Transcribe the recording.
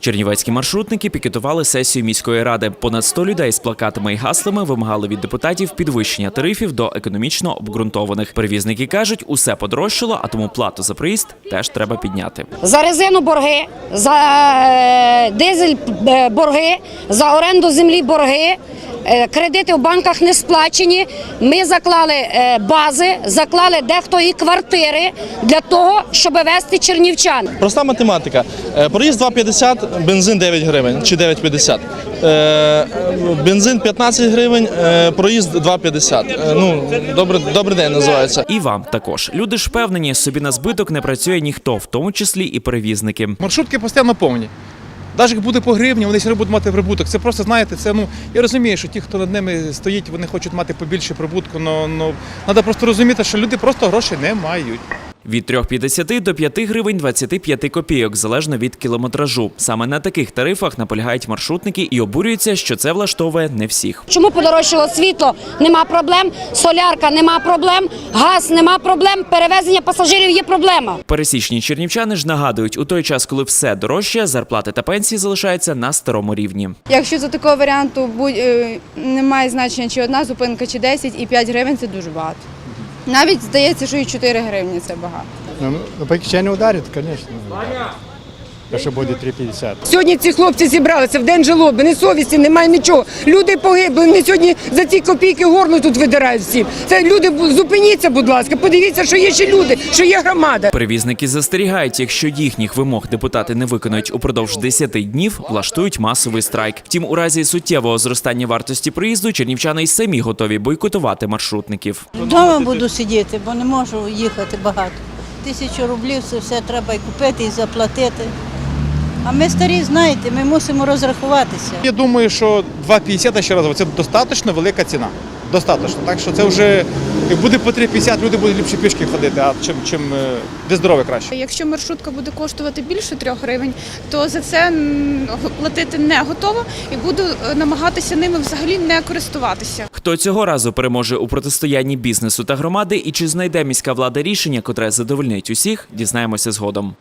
Чернівецькі маршрутники пікетували сесію міської ради. Понад 100 людей з плакатами і гаслами вимагали від депутатів підвищення тарифів до економічно обґрунтованих. Перевізники кажуть, усе подорожчало, а тому плату за проїзд теж треба підняти. За резину борги, за е, дизель е, борги, за оренду землі борги. Е, Кредити в банках не сплачені. Ми заклали е, бази, заклали дехто і квартири для того, щоб вести чернівчан. Проста математика. Е, Проїзд 2,50, бензин 9 гривень чи 9,50. Е, Бензин 15 гривень, проїзд 2,50. Е, Ну, добрий, добрий день називається. І вам також люди ж впевнені, собі на збиток не працює ніхто, в тому числі і перевізники. Маршрутки постійно повні. Навіть як буде по гривні, вони все одно будуть мати прибуток. Це просто, знаєте, це ну я розумію, що ті, хто над ними стоїть, вони хочуть мати побільше прибутку. але треба просто розуміти, що люди просто грошей не мають. Від 3,50 до 5 гривень 25 копійок, залежно від кілометражу. Саме на таких тарифах наполягають маршрутники і обурюються, що це влаштовує не всіх. Чому подорожчало світло? Нема проблем, солярка нема проблем, газ нема проблем, перевезення пасажирів є проблема. Пересічні чернівчани ж нагадують, у той час, коли все дорожче, зарплати та пенсії залишаються на старому рівні. Якщо за такого варіанту е, немає значення чи одна зупинка, чи 10 і 5 гривень це дуже багато. Навіть здається, що і 4 гривні це багато. Ну, поки по кишені ударить, звісно. Якщо буде 3,50. Сьогодні ці хлопці зібралися в день жалоби, ні совісті, немає нічого. Люди погибли, вони сьогодні за ці копійки горло тут видирають всім. Це люди, зупиніться, будь ласка, подивіться, що є ще люди, що є громада. Перевізники застерігають, якщо їхніх вимог депутати не виконують упродовж 10 днів, влаштують масовий страйк. Втім, у разі суттєвого зростання вартості проїзду чернівчани й самі готові бойкотувати маршрутників. Вдома буду сидіти, бо не можу їхати багато. Тисячу рублів це все треба і купити, і заплатити. А ми старі, знаєте, ми мусимо розрахуватися. Я думаю, що 2,50 я ще раз, це достатньо велика ціна. Достатньо. Так що це вже як буде по 3,50, люди будуть ліпше пішки ходити, а чим, чим е, де здоров'я краще. Якщо маршрутка буде коштувати більше 3 гривень, то за це платити не готова і буду е, намагатися ними взагалі не користуватися. Хто цього разу переможе у протистоянні бізнесу та громади, і чи знайде міська влада рішення, котре задовольнить усіх, дізнаємося згодом.